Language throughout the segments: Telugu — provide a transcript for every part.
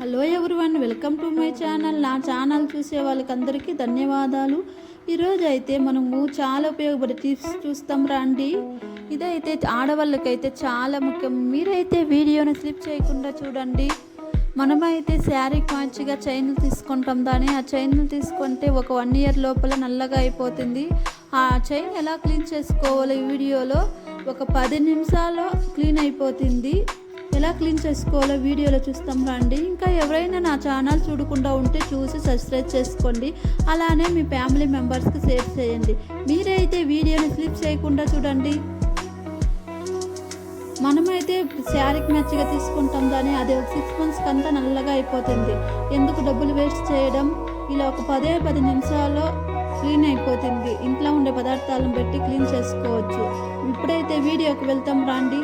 Hello one welcome to my channel. నా ఛానల్ చూసే వాళ్ళకందరికీ ధన్యవాదాలు. ఈరోజు అయితే మనము చాలా ఉపయోగపడే టిప్స్ చూస్తాం రండి. ఇదైతే ఆడవాళ్ళకైతే చాలా ముఖ్యం. మీరైతే వీడియోని స్లిప్ చేయకుండా చూడండి. మనమైతే శారీకి మంచిగా చైన్లు తీసుకుంటాం దాన్ని. ఆ చైన్లు తీసుకుంటే ఒక వన్ ఇయర్ లోపల నల్లగా అయిపోతుంది. ఆ చైన్ ఎలా క్లీన్ చేసుకోవాలి ఈ వీడియోలో? ఒక పది నిమిషాల్లో క్లీన్ అయిపోతుంది. ఎలా క్లీన్ చేసుకోవాలో వీడియోలో చూస్తాం రండి. ఇంకా ఎవరైనా నా ఛానల్ చూడకుండా ఉంటే చూసి సబ్స్క్రైబ్ చేసుకోండి. అలానే మీ ఫ్యామిలీ మెంబర్స్కి షేర్ చేయండి. మీరైతే వీడియోని స్లిప్ చేయకుండా చూడండి. మనమైతే శారీకి మ్యాచ్గా తీసుకుంటాం కానీ అది ఒక సిక్స్ మంత్స్కి అంతా నల్లగా అయిపోతుంది. ఎందుకు డబ్బులు వేస్ట్ చేయడం? ఇలా ఒక పదే పది నిమిషాల్లో క్లీన్ అయిపోతుంది. ఇంట్లో ఉండే పదార్థాలను పెట్టి క్లీన్ చేసుకోవచ్చు. ఇప్పుడైతే వీడియోకి వెళ్తాం రండి.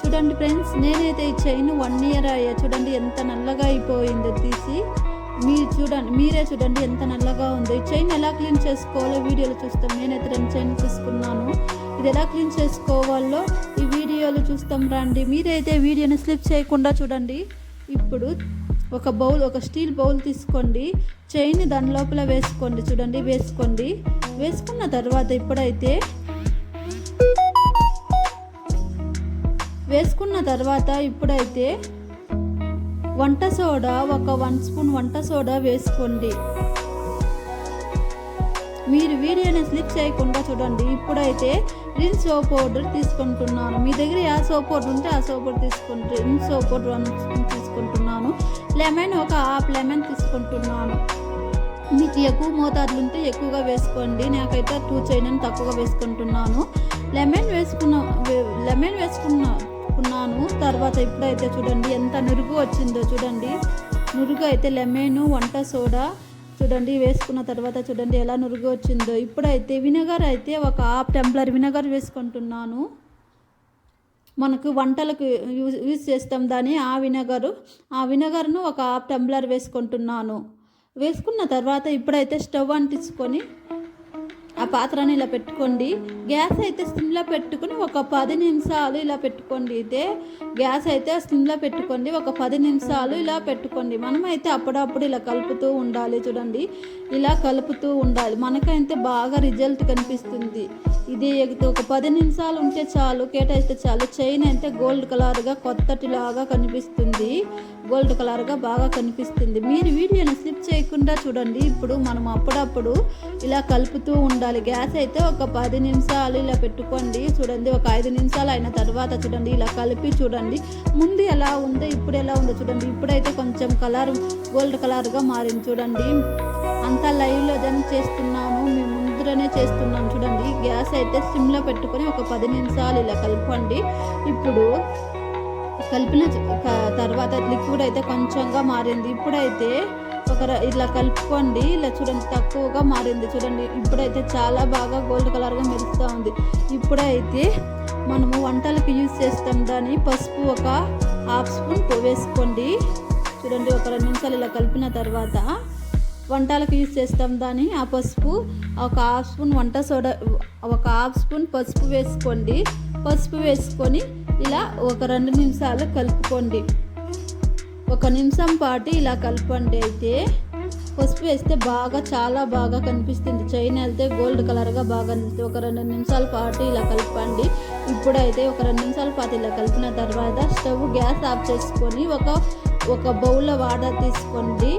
చూడండి ఫ్రెండ్స్ నేనైతే ఈ చైన్ వన్ ఇయర్ అయ్యా. చూడండి ఎంత నల్లగా అయిపోయిందో తీసి. మీరు చూడండి మీరే చూడండి ఎంత నల్లగా ఉందో. ఈ చైన్ ఎలా క్లీన్ చేసుకోవాలో వీడియోలో చూస్తాం. నేనైతే రెండు చైన్ తీసుకున్నాను. ఇది ఎలా క్లీన్ చేసుకోవాలో ఈ వీడియోలో చూస్తాం రండి. మీరైతే వీడియోని స్లిప్ చేయకుండా చూడండి. ఇప్పుడు ఒక బౌల్ ఒక స్టీల్ బౌల్ తీసుకోండి. చైన్ దాని లోపల వేసుకోండి. చూడండి వేసుకోండి. వేసుకున్న తర్వాత ఇప్పుడైతే వేసుకున్న తర్వాత ఇప్పుడైతే వంట సోడా ఒక వన్ స్పూన్ వంట సోడా వేసుకోండి. మీరు వీడియోని స్లిప్ చేయకుండా చూడండి. ఇప్పుడైతే రిన్ సోప్ పౌడర్ తీసుకుంటున్నాను. మీ దగ్గర ఏ సోప్ పౌడర్ ఉంటే ఆ సోప్ పౌడర్ తీసుకుంటే Rin soap powder one spoon తీసుకుంటున్నాను. లెమన్ ఒక హాఫ్ లెమన్ తీసుకుంటున్నాను. మీకు ఎక్కువ మోతాదులు ఉంటే ఎక్కువగా వేసుకోండి. నాకైతే టూ చైన్ తక్కువగా వేసుకుంటున్నాను. లెమన్ వేసుకున్న లెమన్ వేసుకున్న అనుకున్నాను. తర్వాత ఇప్పుడైతే చూడండి ఎంత నురుగు వచ్చిందో చూడండి. నురుగు అయితే లెమన్ వంట సోడా చూడండి వేసుకున్న తర్వాత చూడండి ఎలా నురుగు వచ్చిందో. ఇప్పుడైతే వినగర్ అయితే ఒక హాఫ్ టెంప్లర్ వినగర్ వేసుకుంటున్నాను. మనకు వంటలకు యూజ్ యూజ్ చేస్తాం దాన్ని ఆ వినగరు. ఆ వినగర్ను ఒక హాఫ్ టంబ్లర్ వేసుకుంటున్నాను. వేసుకున్న తర్వాత ఇప్పుడైతే స్టవ్ అంటించుకొని ఆ పాత్రని ఇలా పెట్టుకోండి. గ్యాస్ అయితే స్లిమ్లో పెట్టుకుని ఒక పది నిమిషాలు ఇలా పెట్టుకోండి. అయితే గ్యాస్ అయితే స్లిమ్లో పెట్టుకోండి. ఒక పది నిమిషాలు ఇలా పెట్టుకోండి. మనమైతే అప్పుడప్పుడు ఇలా కలుపుతూ ఉండాలి చూడండి. ఇలా కలుపుతూ ఉండాలి. మనకైతే బాగా రిజల్ట్ కనిపిస్తుంది. ఇది ఒక పది నిమిషాలు ఉంటే చాలు కేటాయిస్తే చాలు. చైన్ అయితే గోల్డ్ కలర్గా కొత్తటిలాగా కనిపిస్తుంది. గోల్డ్ కలర్గా బాగా కనిపిస్తుంది. మీరు వీడియోని స్లిప్ చేయకుండా చూడండి. ఇప్పుడు మనం అప్పుడప్పుడు ఇలా కలుపుతూ ఉండాలి. గ్యాస్ అయితే ఒక పది నిమిషాలు ఇలా పెట్టుకోండి. చూడండి ఒక ఐదు నిమిషాలు అయిన తర్వాత చూడండి ఇలా కలిపి చూడండి. ముందు ఎలా ఉందో ఇప్పుడు ఎలా ఉందో చూడండి. ఇప్పుడైతే కొంచెం కలర్ గోల్డ్ కలర్గా మారింది చూడండి. అంతా లైవ్లో దాన్ని చేస్తున్నాము మేము. ముందులోనే చేస్తున్నాం. చూడండి గ్యాస్ అయితే సిమ్లో పెట్టుకొని ఒక పది నిమిషాలు ఇలా కలపండి ఇప్పుడు కలిపిన తర్వాత లిక్విడ్ అయితే కొంచెంగా మారింది. ఇప్పుడైతే ఒక ఇలా కలుపుకోండి. ఇలా చూడండి తక్కువగా మారింది. చూడండి ఇప్పుడైతే చాలా బాగా గోల్డ్ కలర్గా మెరుస్తూ ఉంది. ఇప్పుడైతే మనము వంటలకు యూజ్ చేస్తాం. దాన్ని పసుపు ఒక హాఫ్ స్పూన్ వేసుకోండి. చూడండి ఒక రెండు నిమిషాలు ఇలా కలిపిన తర్వాత వంటలకు యూజ్ చేస్తాం దాన్ని. ఆ పసుపు ఒక హాఫ్ స్పూన్ వంట సోడా ఒక హాఫ్ స్పూన్ పసుపు వేసుకోండి. పసుపు వేసుకొని ఇలా ఒక రెండు నిమిషాలు కలుపుకోండి. ఒక నిమిషం పాటు ఇలా కలపండి అయితే పసుపు వేస్తే బాగా చాలా బాగా కనిపిస్తుంది. చైన్ వెళ్తే గోల్డ్ కలర్గా బాగా కనిపిస్తుంది ఒక రెండు నిమిషాల పాటు ఇలా కలపండి. ఇప్పుడైతే ఒక రెండు నిమిషాల పాటు ఇలా కలిపిన తర్వాత స్టవ్ గ్యాస్ ఆఫ్ చేసుకొని ఒక ఒక బౌల్లో వాటర్ తీసుకోండి.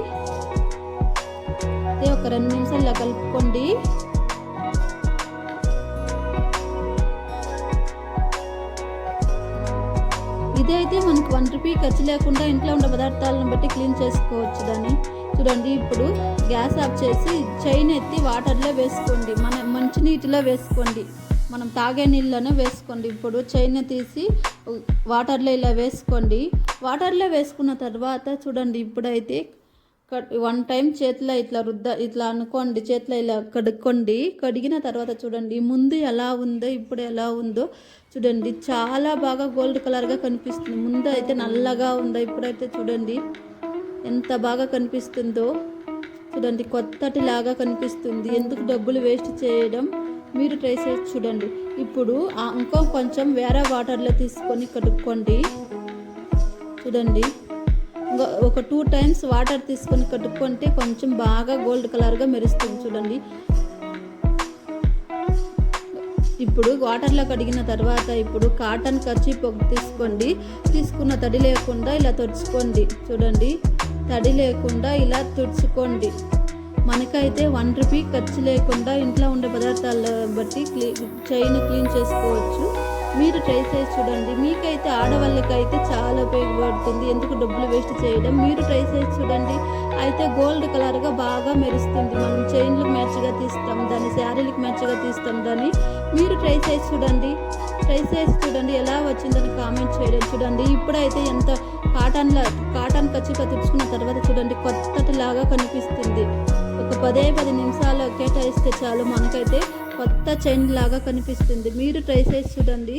ఒక రెండు నిమిషాలు ఇలా కలుపుకోండి. ఇదైతే మనకు వన్ రూపీ ఖర్చు లేకుండా ఇంట్లో ఉండే పదార్థాలను బట్టి క్లీన్ చేసుకోవచ్చు దాన్ని. చూడండి ఇప్పుడు గ్యాస్ ఆఫ్ చేసి చైన్ ఎత్తి వాటర్లో వేసుకోండి. మన మంచి నీటిలో వేసుకోండి. మనం తాగే నీళ్ళలోనే వేసుకోండి. ఇప్పుడు చైన్ తీసి వాటర్లో ఇలా వేసుకోండి. వాటర్లో వేసుకున్న తర్వాత చూడండి ఇప్పుడైతే వన్ టైం చేతిలో ఇట్లా రుద్ద ఇట్లా అనుకోండి చేతిలో ఇలా కడుక్కోండి. కడిగిన తర్వాత చూడండి ముందు ఎలా ఉందో ఇప్పుడు ఎలా ఉందో చూడండి. చాలా బాగా గోల్డ్ కలర్గా కనిపిస్తుంది. ముందు అయితే నల్లగా ఉందో ఇప్పుడైతే చూడండి ఎంత బాగా కనిపిస్తుందో. చూడండి కొత్తటి లాగా కనిపిస్తుంది. ఎందుకు డబ్బులు వేస్ట్ చేయడం? మీరు ట్రై చేసి చూడండి. ఇప్పుడు ఇంకో కొంచెం వేరే వాటర్లో తీసుకొని కడుక్కోండి. చూడండి. ఒక టూ టైమ్స్ వాటర్ తీసుకొని కట్టుకుంటే కొంచెం బాగా గోల్డ్ కలర్గా మెరుస్తుంది చూడండి. ఇప్పుడు వాటర్లో కడిగిన తర్వాత ఇప్పుడు కాటన్ ఖర్చు తీసుకోండి. తీసుకున్న తడి లేకుండా ఇలా తుడుచుకోండి. చూడండి. తడి లేకుండా ఇలా తుడుచుకోండి. మనకైతే వన్ రూపీ ఖర్చు లేకుండా ఇంట్లో ఉండే పదార్థాల బట్టి క్లీ చైన్ క్లీన్ చేసుకోవచ్చు. మీరు ట్రై చేసి చూడండి. మీకైతే ఆడవాళ్ళకైతే చాలా ఉపయోగపడుతుంది. ఎందుకు డబ్బులు వేస్ట్ చేయడం? మీరు ట్రై చేసి చూడండి. అయితే గోల్డ్ కలర్గా బాగా మెరుస్తుంది. మనం చైన్లకు మ్యాచ్గా తీస్తాం. దాన్ని శారీలకు మ్యాచ్గా తీస్తాం. దాన్ని మీరు ట్రై చేసి చూడండి. ట్రై చేసి చూడండి. ఎలా వచ్చిందని కామెంట్ చేయడం. చూడండి. ఇప్పుడైతే ఎంత కాటన్లో కాటన్ కచ్చిగా తెచ్చుకున్న తర్వాత చూడండి. కొత్తటిలాగా కనిపిస్తుంది. ఒక పదే పది నిమిషాలు కేటాయిస్తే చాలు. మనకైతే కొత్త చైన్ లాగా కనిపిస్తుంది. మీరు ట్రై చేసి చూడండి.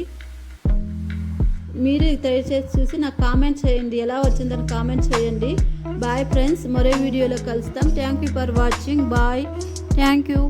మీరు ట్రై చేసి చూసి నాకు కామెంట్ చేయండి. ఎలా వచ్చిందని కామెంట్ చేయండి. బాయ్ ఫ్రెండ్స్ మరో వీడియోలో కలుస్తాం. Thank you for watching bye thank you